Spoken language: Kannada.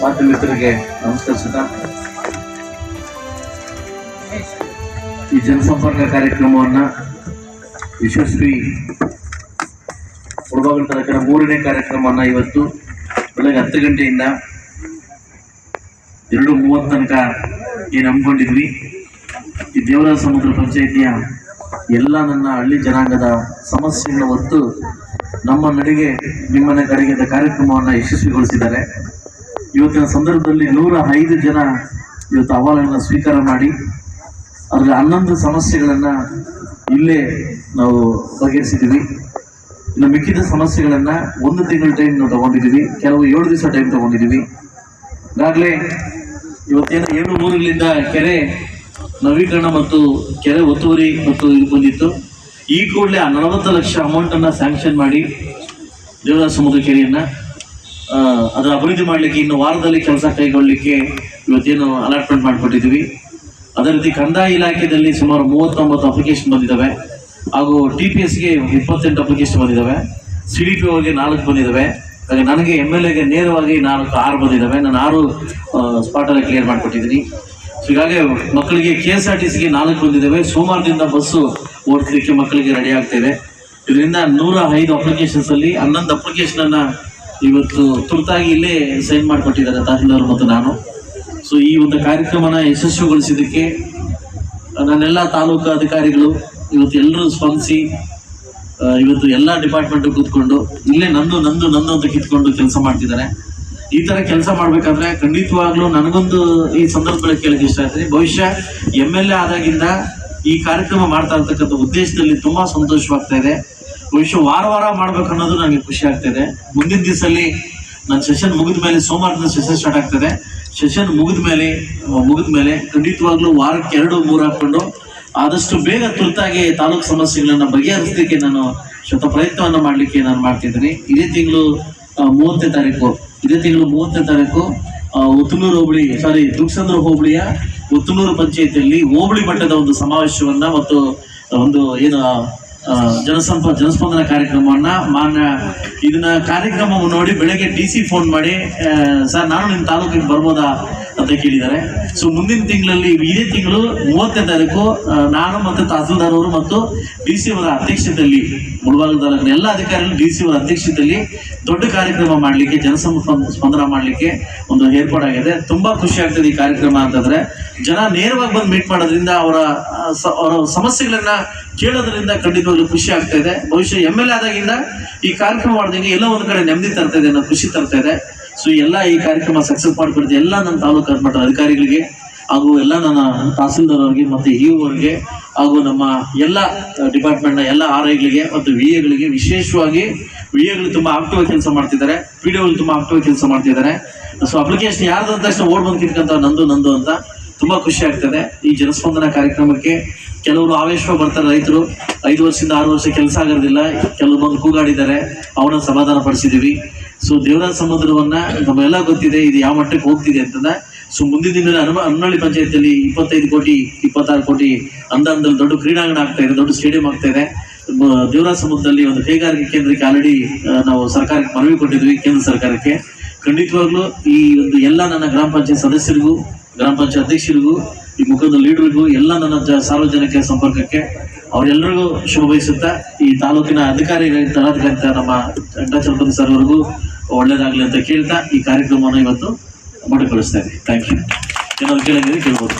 ಮಾಧ್ಯಮ ಮಿತ್ರರಿಗೆ ನಮಸ್ಕರಿಸುತ್ತಾ ಈ ಜನಸಂಪರ್ಕ ಕಾರ್ಯಕ್ರಮವನ್ನ ಯಶಸ್ವಿ ಮುಳಬಾಗಿಲು ತಾಲೂಕಿನ ಮೂರನೇ ಕಾರ್ಯಕ್ರಮವನ್ನ ಇವತ್ತು ಬೆಳಗ್ಗೆ ಹತ್ತು ಗಂಟೆಯಿಂದ ಎರಡು ಮೂವತ್ತು ತನಕ ಏನು ಹಮ್ಮಿಕೊಂಡಿದ್ವಿ. ಈ ದೇವರ ಸಮುದ್ರ ಪಂಚಾಯಿತಿಯ ಎಲ್ಲ ನನ್ನ ಹಳ್ಳಿ ಜನಾಂಗದ ಸಮಸ್ಯೆಗಳ ಹೊತ್ತು ನಮ್ಮ ನಡಿಗೆ, ನಿಮ್ಮನೆ ಕಡೆಗೆ ಕಾರ್ಯಕ್ರಮವನ್ನು ಯಶಸ್ವಿಗೊಳಿಸಿದ್ದಾರೆ. ಇವತ್ತಿನ ಸಂದರ್ಭದಲ್ಲಿ ನೂರ ಐದು ಜನ ಇವತ್ತು ಅಹವಾಲುಗಳನ್ನ ಸ್ವೀಕಾರ ಮಾಡಿ ಅದರ ಹನ್ನೊಂದು ಸಮಸ್ಯೆಗಳನ್ನು ಇಲ್ಲೇ ನಾವು ಬಗೆಹರಿಸಿದ್ದೀವಿ. ಇನ್ನು ಮಿಕ್ಕಿದ ಸಮಸ್ಯೆಗಳನ್ನು ಒಂದು ತಿಂಗಳ ಟೈಮ್ ನಾವು ತಗೊಂಡಿದ್ದೀವಿ. ಕೆಲವು ಏಳು ದಿವಸ ಟೈಮ್ ತಗೊಂಡಿದ್ದೀವಿ. ಈಗಾಗಲೇ ಇವತ್ತೇನು ಏಳು ಊರುಗಳಿಂದ ಕೆರೆ ನವೀಕರಣ ಮತ್ತು ಕೆರೆ ಒತ್ತುವರಿ ಮತ್ತು ಇದು ಬಂದಿತ್ತು. ಈ ಕೂಡಲೇ ಆ ನಲವತ್ತು ಲಕ್ಷ ಅಮೌಂಟನ್ನು ಸ್ಯಾಂಕ್ಷನ್ ಮಾಡಿ ದೇವದಾಸ ಸಮುದ್ರ ಕೆರೆಯನ್ನ. ಅದರ ಅಭಿವೃದ್ಧಿ ಮಾಡಲಿಕ್ಕೆ ಇನ್ನು ವಾರದಲ್ಲಿ ಕೆಲಸ ಕೈಗೊಳ್ಳಲಿಕ್ಕೆ ಇವತ್ತೇನು ಅಲಾಟ್ಮೆಂಟ್ ಮಾಡಿಕೊಟ್ಟಿದ್ದೀವಿ. ಅದೇ ರೀತಿ ಕಂದಾಯ ಇಲಾಖೆಯಲ್ಲಿ ಸುಮಾರು ಮೂವತ್ತೊಂಬತ್ತು ಅಪ್ಲಿಕೇಶನ್ ಬಂದಿದ್ದಾವೆ. ಹಾಗೂ ಟಿ ಪಿ ಎಸ್ಗೆ ಇಪ್ಪತ್ತೆಂಟು ಅಪ್ಲಿಕೇಶನ್ ಬಂದಿದ್ದಾವೆ. ಸಿ ಡಿ ಪಿ ಒಗೆ ನಾಲ್ಕು ಬಂದಿದ್ದಾವೆ. ಹಾಗೆ ನನಗೆ ಎಂ ಎಲ್ ಎಗೆ ನೇರವಾಗಿ ನಾಲ್ಕು, ಆರು ಬಂದಿದ್ದಾವೆ. ನಾನು ಆರು ಸ್ಪಾಟಲ್ಲಿ ಕ್ಲಿಯರ್ ಮಾಡಿಕೊಟ್ಟಿದ್ದೀನಿ. ಹೀಗಾಗಿ ಮಕ್ಕಳಿಗೆ ಕೆ ಎಸ್ ಆರ್ ಟಿ ಸಿಗೆ ನಾಲ್ಕು ಬಂದಿದ್ದಾವೆ. ಸೋಮವಾರದಿಂದ ಬಸ್ಸು ಓಡಿಸಲಿಕ್ಕೆ ಮಕ್ಕಳಿಗೆ ರೆಡಿ ಆಗ್ತಿದೆ ಇದರಿಂದ ನೂರ ಐದು ಅಪ್ಲಿಕೇಶನ್ಸಲ್ಲಿ ಹನ್ನೊಂದು ಅಪ್ಲಿಕೇಶನನ್ನು ಇವತ್ತು ತುರ್ತಾಗಿ ಇಲ್ಲೇ ಸೈನ್ ಮಾಡಿಕೊಟ್ಟಿದ್ದಾರೆ ತಹಸೀಲ್ದಾರ್ ಮತ್ತು ನಾನು. ಸೊ ಈ ಒಂದು ಕಾರ್ಯಕ್ರಮನ ಯಶಸ್ವಿಗೊಳಿಸಿದ್ದಕ್ಕೆ ನನ್ನೆಲ್ಲ ತಾಲೂಕು ಅಧಿಕಾರಿಗಳು ಇವತ್ತು ಎಲ್ಲರೂ ಸ್ಪಂದಿಸಿ ಇವತ್ತು ಎಲ್ಲ ಡಿಪಾರ್ಟ್ಮೆಂಟ್ ಕೂತ್ಕೊಂಡು, ಇಲ್ಲೇ ನಂದು ನಂದು ನಂದು ಅಂತ ಕಿತ್ಕೊಂಡು ಕೆಲಸ ಮಾಡ್ತಿದ್ದಾರೆ. ಈ ಥರ ಕೆಲಸ ಮಾಡಬೇಕಾದ್ರೆ ಖಂಡಿತವಾಗ್ಲೂ ನನಗೊಂದು ಈ ಸಂದರ್ಭದಲ್ಲಿ ಕೇಳಕ್ಕೆ ಇಷ್ಟ ಆಗ್ತದೆ. ಭವಿಷ್ಯ ಎಂ ಎಲ್ ಎ ಆದಾಗಿಂದ ಈ ಕಾರ್ಯಕ್ರಮ ಮಾಡ್ತಾ ಇರ್ತಕ್ಕಂಥ ಉದ್ದೇಶದಲ್ಲಿ ತುಂಬಾ ಸಂತೋಷವಾಗ್ತಾ ಇದೆ. ಭವಿಷ್ಯ ವಾರ ವಾರ ಮಾಡ್ಬೇಕು ಅನ್ನೋದು ನನಗೆ ಖುಷಿ ಆಗ್ತಿದೆ. ಮುಂದಿನ ದಿವಸಲ್ಲಿ ನನ್ನ ಸೆಷನ್ ಮುಗಿದ ಮೇಲೆ ಸೋಮವಾರದಿಂದ ಸೆಷನ್ ಸ್ಟಾರ್ಟ್ ಆಗ್ತದೆ. ಸೆಷನ್ ಮುಗಿದ ಮೇಲೆ ಮುಗಿದ ಮೇಲೆ ಖಂಡಿತವಾಗ್ಲೂ ವಾರಕ್ಕೆ ಎರಡು ಮೂರು ಹಾಕೊಂಡು ಆದಷ್ಟು ಬೇಗ ತುರ್ತಾಗಿ ತಾಲೂಕು ಸಮಸ್ಯೆಗಳನ್ನ ಬಗೆಹರಿಸಲಿಕ್ಕೆ ನಾನು ಶತ ಪ್ರಯತ್ನವನ್ನು ಮಾಡಲಿಕ್ಕೆ ನಾನು ಮಾಡ್ತಿದ್ದೀನಿ. ಇದೇ ತಿಂಗಳು ಮೂವತ್ತನೇ ತಾರೀಕು. ಇದೇ ತಿಂಗಳು ಮೂವತ್ತನೇ ತಾರೀಕು ಉತ್ತನೂರು ಹೋಬಳಿ ಸಾರಿ ದುಕ್ಸಂದ್ರ ಹೋಬಳಿಯ ಉತ್ತನೂರು ಪಂಚಾಯತಿಯಲ್ಲಿ ಹೋಬಳಿ ಮಟ್ಟದ ಒಂದು ಸಮಾವೇಶವನ್ನ ಮತ್ತು ಒಂದು ಏನು ಜನಸಂಪ, ಜನಸ್ಪಂದನ ಕಾರ್ಯಕ್ರಮವನ್ನ ಮಾನ್ಯ ಇದನ್ನ ಕಾರ್ಯಕ್ರಮವನ್ನು ನೋಡಿ ಬೆಳಗ್ಗೆ ಡಿ ಸಿ ಫೋನ್ ಮಾಡಿ ಸರ್ ನಾನು ನಿಮ್ಮ ತಾಲೂಕಿಗೆ ಬರ್ಬೋದಾ? ಅಂತ ಕೇಳಿದ್ದಾರೆ. ಸೊ ಮುಂದಿನ ತಿಂಗಳಲ್ಲಿ, ಇದೇ ತಿಂಗಳು ಮೂವತ್ತನೇ ತಾರೀಕು ನಾನು ಮತ್ತು ತಹಸೀಲ್ದಾರ್ ಅವರು ಮತ್ತು ಡಿ ಸಿ ಅವರ ಅಧ್ಯಕ್ಷತೆಯಲ್ಲಿ ತಾಲೂಕಿನ ಎಲ್ಲ ಅಧಿಕಾರಿಗಳು ಡಿ ಸಿ ಅವರ ಅಧ್ಯಕ್ಷತೆಯಲ್ಲಿ ದೊಡ್ಡ ಕಾರ್ಯಕ್ರಮ ಮಾಡಲಿಕ್ಕೆ ಜನಸಮ ಸ್ಪಂದನ ಮಾಡಲಿಕ್ಕೆ ಒಂದು ಏರ್ಪಾಡಾಗಿದೆ ತುಂಬಾ ಖುಷಿ ಆಗ್ತದೆ ಈ ಕಾರ್ಯಕ್ರಮ ಅಂತಂದ್ರೆ, ಜನ ನೇರವಾಗಿ ಬಂದು ಮೀಟ್ ಮಾಡೋದ್ರಿಂದ ಅವರ ಅವರ ಸಮಸ್ಯೆಗಳನ್ನ ಕೇಳೋದ್ರಿಂದ ಖಂಡಿತವಾಗ್ಲೂ ಖುಷಿ ಆಗ್ತಾ ಇದೆ. ಬಹುಶಃ ಎಂ ಎಲ್ ಎ ಆದಾಗಿಂದ ಈ ಕಾರ್ಯಕ್ರಮ ಮಾಡಿದಂಗೆ ಎಲ್ಲ ಒಂದು ಕಡೆ ನೆಮ್ಮದಿ ತರ್ತಾ ಇದೆ ಅನ್ನೋ ಖುಷಿ ತರ್ತಾ ಇದೆ. ಸೊ ಎಲ್ಲ ಈ ಕಾರ್ಯಕ್ರಮ ಸಕ್ಸಸ್ ಮಾಡ್ಕೊಡ್ತೀವಿ ಎಲ್ಲ ನನ್ನ ತಾಲೂಕು ಮಟ್ಟದ ಅಧಿಕಾರಿಗಳಿಗೆ ಹಾಗೂ ಎಲ್ಲ ನನ್ನ ತಹಸೀಲ್ದಾರ್ ಅವರಿಗೆ ಮತ್ತು ಇ ಅವರಿಗೆ ಹಾಗೂ ನಮ್ಮ ಎಲ್ಲ ಡಿಪಾರ್ಟ್ಮೆಂಟ್ನ ಎಲ್ಲ ಆರ್ ಐಗಳಿಗೆ ಮತ್ತು ವಿ ಎಗಳಿಗೆ ವಿಶೇಷವಾಗಿ ವಿ ಎಗಳು ತುಂಬ ಆಕ್ಟಿವ್ ಕೆಲಸ ಮಾಡ್ತಿದ್ದಾರೆ. ಪಿ ಡಿ ತುಂಬ ಆಕ್ಟಿವ್ ಕೆಲಸ ಮಾಡ್ತಿದ್ದಾರೆ. ಸೊ ಅಪ್ಲಿಕೇಶನ್ ಯಾರ್ದು ಅಂತ ತಕ್ಷಣ ಓಡ್ ಬಂದು ಕಿಂತ ನಂದು ನಂದು ಅಂತ ತುಂಬ ಖುಷಿ ಆಗ್ತದೆ. ಈ ಜನಸ್ಪಂದನ ಕಾರ್ಯಕ್ರಮಕ್ಕೆ ಕೆಲವರು ಆವೇಶವಾಗಿ ಬರ್ತಾರೆ ರೈತರು. ಐದು ವರ್ಷದಿಂದ ಆರು ವರ್ಷ ಕೆಲಸ ಆಗೋದಿಲ್ಲ. ಕೆಲವು ಬಂದು ಕೂಗಾಡಿದ್ದಾರೆ. ಅವನ್ನ ಸಮಾಧಾನ ಪಡಿಸಿದೀವಿ ಸೊ ದೇವರಾಜ ಸಮುದ್ರವನ್ನ ನಮ್ಮೆಲ್ಲ ಗೊತ್ತಿದೆ, ಇದು ಯಾವ ಮಟ್ಟಕ್ಕೆ ಹೋಗ್ತಿದೆ ಅಂತಂದ ಸೊ ಮುಂದಿನ ದಿನ ಅನ್ನಳ್ಳಿ ಹನ್ನಳ್ಳಿ ಪಂಚಾಯತಿಯಲ್ಲಿ ಇಪ್ಪತ್ತೈದು ಕೋಟಿ, ಇಪ್ಪತ್ತಾರು ಕೋಟಿ ಅಂದಾಂದಲ್ಲಿ ದೊಡ್ಡ ಕ್ರೀಡಾಂಗಣ ಆಗ್ತಾ ಇದೆ, ದೊಡ್ಡ ಸ್ಟೇಡಿಯಂ ಆಗ್ತಾ ಇದೆ. ದೇವರಾಜ ಸಮುದ್ರದಲ್ಲಿ ಒಂದು ಕೈಗಾರಿಕೆ ಕೇಂದ್ರಕ್ಕೆ ಆಲ್ರೆಡಿ ನಾವು ಸರ್ಕಾರಕ್ಕೆ ಮನವಿ ಕೊಟ್ಟಿದ್ವಿ ಕೇಂದ್ರ ಸರ್ಕಾರಕ್ಕೆ. ಖಂಡಿತವಾಗ್ಲೂ ಈ ಒಂದು ಎಲ್ಲ ನನ್ನ ಗ್ರಾಮ ಪಂಚಾಯತ್ ಸದಸ್ಯರಿಗೂ, ಗ್ರಾಮ ಪಂಚಾಯತ್ ಅಧ್ಯಕ್ಷರಿಗೂ ಈ ಮುಖದ ಲೀಡರ್ಗೂ ಎಲ್ಲ ನನ್ನ ಸಾರ್ವಜನಿಕ ಸಂಪರ್ಕಕ್ಕೆ ಅವರೆಲ್ಲರಿಗೂ ಶುಭ ಬಯಸುತ್ತಾ, ಈ ತಾಲೂಕಿನ ಅಧಿಕಾರಿ ತಲಾಧಿಕಾರಿ ನಮ್ಮ ವೆಂಕಟಾಚಲಪತಿ ಸರ್ ಅವರಿಗೂ ಒಳ್ಳೇದಾಗ್ಲಿ ಅಂತ ಕೇಳ್ತಾ ಈ ಕಾರ್ಯಕ್ರಮವನ್ನು ಇವತ್ತು ಮಾಡಿಕೊಳಿಸ್ತಾ ಇದ್ದೀನಿ. ಥ್ಯಾಂಕ್ ಯು ಏನಾದ್ರು ಕೇಳಿದ್ರೆ ಕೇಳ್ಬೋದು.